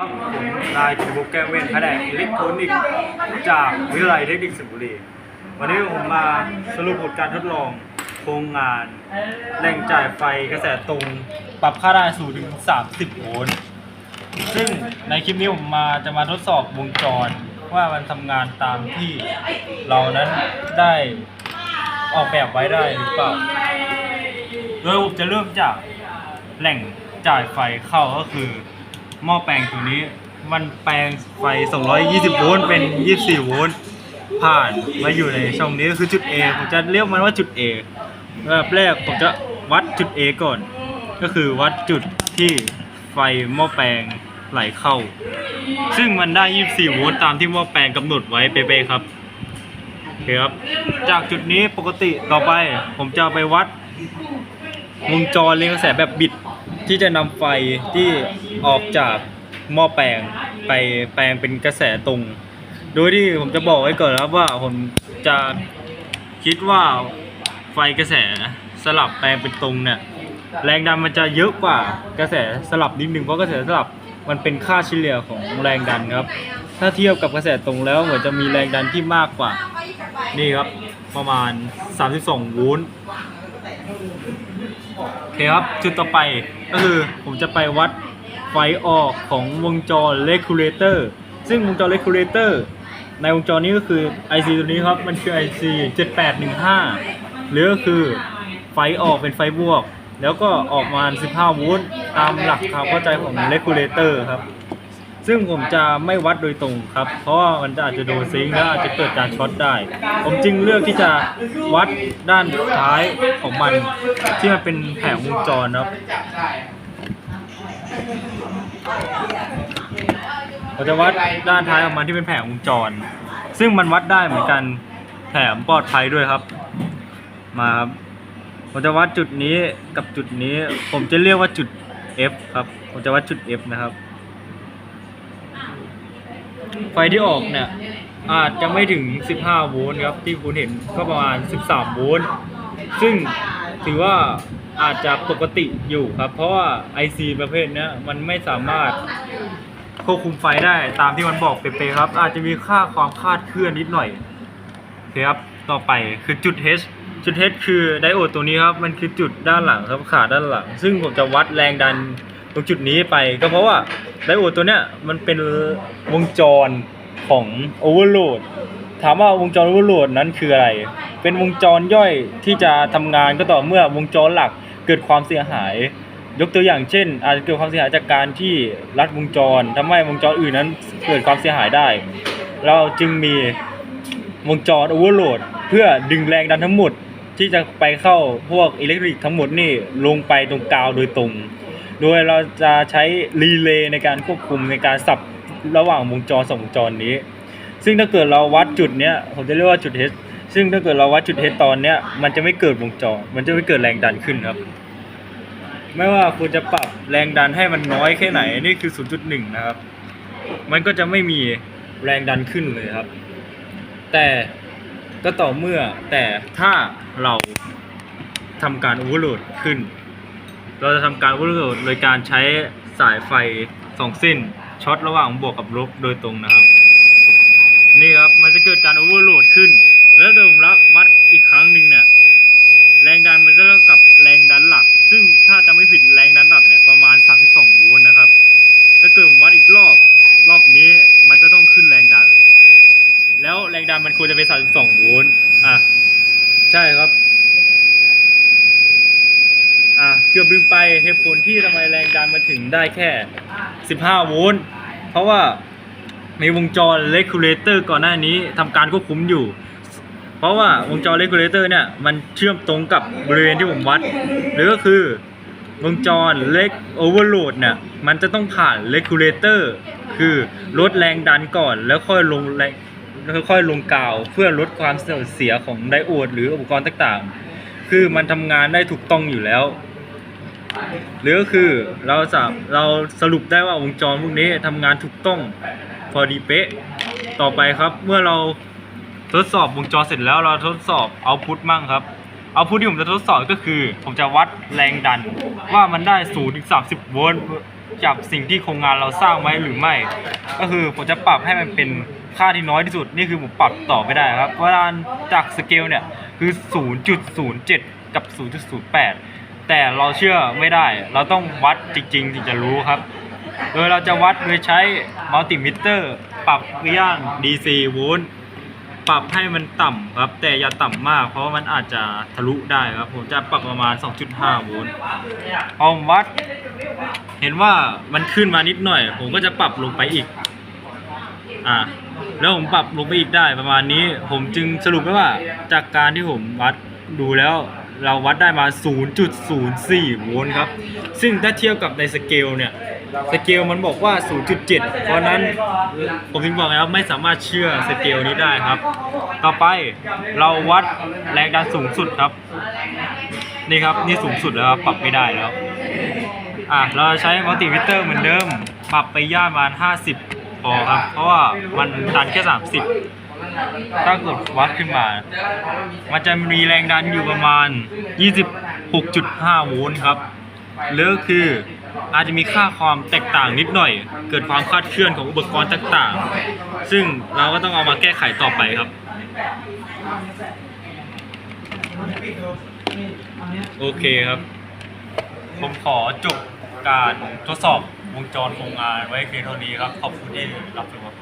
ครับผมนายกิตบุกแก้วเว้นแผนกอิเล็กทรอนิกส์จากวิทยาลัยเทคนิคสิงห์บุรี วันนี้ผมมาสรุปผลการทดลองโครงงานแรงจ่ายไฟกระแสตรง ปรับค่าได้สูงถึง 30 โวลต์ ซึ่งในคลิปนี้ผมมาจะมาทดสอบวงจรว่ามันทำงานตามที่เรานั้นได้ออกแบบไว้ได้หรือเปล่า โดยผมจะเริ่มจากแหล่งจ่ายไฟเข้าก็คือ หม้อแปลงตัวนี้ มันแปลงไฟ 220 โวลต์เป็น 24 โวลต์ผ่านมาอยู่ในช่องนี้ก็คือจุด A ผมจะเรียกมันว่าจุด A แบบแรกผมจะวัดจุด A ก่อน ก็คือวัดจุดที่ไฟหม้อแปลงไหลเข้า ซึ่งมันได้ 24 โวลต์ตามที่หม้อแปลงกำหนดไว้เป๊ะๆครับโอเคครับ จากจุดนี้ปกติต่อไป ผมจะไปวัดวงจรเรียงกระแสแบบบิด ที่จะนำไฟที่ออกจากหม้อแปลงไปแปลงเป็นกระแสตรง โดยที่ผมจะบอกไว้ก่อนนะครับว่าผมจะคิดว่าไฟกระแสสลับแปลงเป็นตรงเนี่ยแรงดันมันจะเยอะกว่ากระแสสลับนิดนึงเพราะกระแสสลับมันเป็นค่าเฉลี่ยของแรงดันครับ ถ้าเทียบกับกระแสตรงแล้วเหมือนจะมีแรงดันที่มากกว่า นี่ครับประมาณ 32 โวลต์ โอเคครับ จุดต่อไปก็คือผมจะไปวัดไฟออกของวงจรเลคูลเลเตอร์ซึ่งวงจรเลคูลเลเตอร์ในวงจรนี้ก็คือ IC ตัวนี้ครับ มันคือ IC 7815 หรือก็คือไฟออกเป็นไฟบวก แล้วก็ออกมา 15 โวลต์ตามหลักความเข้าใจของเลคูลเลเตอร์ครับ ซึ่งผมจะไม่วัดโดยตรงครับ เพราะว่ามันจะอาจจะโดนซิงค์แล้วอาจจะเกิดการช็อตได้ ผมจึงเลือกที่จะวัดด้านท้ายของมัน ที่มันเป็นแผงวงจรครับผมจะวัดด้านท้ายของมันที่เป็นแผงวงจร ซึ่งมันวัดได้เหมือนกันแถมปลอดภัยด้วยครับ มาครับผมจะวัดจุดนี้กับจุดนี้ ผมจะเรียกว่าจุด F ครับ ผมจะวัดจุด F นะครับ ไฟที่ออกเนี่ยอาจจะไม่ถึง 15 โวลต์ครับที่คุณเห็นก็ประมาณ 13 โวลต์ซึ่งถือว่าอาจจะปกติอยู่ครับ เพราะว่า IC ประเภทนี้มันไม่สามารถควบคุมไฟได้ตามที่มันบอกเป๊ะๆครับ อาจจะมีค่าความคลาดเคลื่อนนิดหน่อยคครับต่อไปคือจุด H จุด H คือไดโอดตัวนี้ครับ มันคือจุดด้านหลังครับขาด้านหลัง ซึ่งผมจะวัดแรงดัน ตรงจุดนี้ไปก็เพราะว่าไดโอดตัวเนี้ยมันเป็นวงจรของโอเวอร์โหลดถามว่าวงจรโอเวอร์โหลดนั้นคืออะไร เป็นวงจรย่อยที่จะทำงานก็ต่อเมื่อวงจรหลักเกิดความเสียหาย ยกตัวอย่างเช่น อาจจะเกิดความเสียหายจากการที่รัดวงจรทำให้วงจรอื่นนั้นเกิดความเสียหายได้ เราจึงมีวงจรโอเวอร์โหลดเพื่อดึงแรงดันทั้งหมดที่จะไปเข้าพวกอิเล็กทริกทั้งหมดนี่ลงไปตรงกาวโดยตรง โดยเราจะใช้รีเลย์ในการควบคุมในการสับระหว่างวงจรสองวงจรนี้ ซึ่งถ้าเกิดเราวัดจุดเนี้ยผมจะเรียกว่าจุด H ซึ่งถ้าเกิดเราวัดจุด H ตอนเนี้ยมันจะไม่เกิดวงจร มันจะไม่เกิดแรงดันขึ้นครับ ไม่ว่าคุณจะปรับแรงดันให้มันน้อยแค่ไหนนี่คือ 0.1 นะครับ มันก็จะไม่มีแรงดันขึ้นเลยครับ แต่ก็ต่อเมื่อแต่ถ้าเราทำการโอเวอร์โหลดขึ้น เราจะทำการโอเวอร์โหลดโดยการใช้สายไฟสองเส้นช็อตระหว่างบวกกับลบโดยตรงนะครับ นี่ครับมันจะเกิดการโอเวอร์โหลดขึ้น แล้วถ้าผมรับวัดอีกครั้งหนึ่งเนี่ยแรงดันมันจะเท่ากับแรงดันหลัก ซึ่งถ้าจะไม่ผิดแรงดันหลักเนี่ยประมาณ 32 โวลต์นะครับถ้าเกิดผมวัดอีกรอบรอบนี้มันจะต้องขึ้นแรงดัน แล้วแรงดันมันควรจะเป็น 32 โวลต์อะใช่ครับ อะ เกือบลืมไปเหตุผลที่ทำไมแรงดันมาถึงได้แค่ 15 โวลต์ เพราะว่ามีวงจร regulator ก่อนหน้านี้ทำการควบคุมอยู่ เพราะว่าวงจร regulator เนี่ยมันเชื่อมตรงกับบริเวณที่ผมวัด หรือก็คือวงจร leg overload เนี่ยมันจะต้องผ่าน regulator คือลดแรงดันก่อนแล้วค่อยลงแรงแล้วค่อยลงกาวเพื่อลดความเสียของไดโอด หรืออุปกรณ์ต่างๆ คือมันทำงานได้ถูกต้องอยู่แล้ว หรือก็คือเราจะเราสรุปได้ว่าวงจรพวกนี้ทำงานถูกต้องพอดีเป๊ะ ต่อไปครับเมื่อเราทดสอบวงจรเสร็จแล้วเราทดสอบเอาพุทมั่งครับเอาพุทที่ผมจะทดสอบก็คือ ผมจะวัดแรงดัน ว่ามันได้0ถึง30โวลต์จากสิ่งที่โครงงานเราสร้างไว้หรือไม่ ก็คือผมจะปรับให้มันเป็นค่าที่น้อยที่สุด นี่คือผมปรับต่อไม่ได้ครับเพราะว่าจากสเกลเนี่ยคือ 0.07 กับ 0.08 แต่เราเชื่อไม่ได้ เราต้องวัดจริงๆถึงจะรู้ครับ โดยเราจะวัดโดยใช้มัลติมิเตอร์ปรับย่าน DC โวลต์ปรับให้มันต่ำครับ แต่อย่าต่ำมาก เพราะว่ามันอาจจะทะลุได้ครับ ผมจะปรับประมาณ 2.5 โวลต์พอผมวัด เห็นว่ามันขึ้นมานิดหน่อย ผมก็จะปรับลงไปอีก อ่าแล้วผมปรับลงไปอีกได้ประมาณนี้ ผมจึงสรุปได้ว่าจากการที่ผมวัดดูแล้ว เราวัดได้มา 0.04 โวลต์ครับ ซึ่งถ้าเทียบกับในสเกลเนี่ย สเกลมันบอกว่า 0.7 เพราะนั้นผมถึงบอกไงครับไม่สามารถเชื่อสเกลนี้ได้ครับ ต่อไปเราวัดแรงดันสูงสุดครับ นี่ครับนี่สูงสุดแล้วครับปรับไม่ได้แล้วอะเราใช้มัลติมิเตอร์เหมือนเดิม ปรับไปย่านประมาณ 50 พอครับ เพราะว่ามันดันแค่ 30 ถ้ากดวัดขึ้นมา มันจะมีแรงดันอยู่ประมาณ 26.5 โวลต์ครับหรือคืออาจจะมีค่าความแตกต่างนิดหน่อย เกิดความคลาดเคลื่อนของอุปกรณ์ต่างๆ ซึ่งเราก็ต้องเอามาแก้ไขต่อไปครับ โอเคครับ ผมขอจบการทดสอบวงจรโครงงานไว้เพียงเท่านี้ครับ ขอบคุณที่รับชมครับ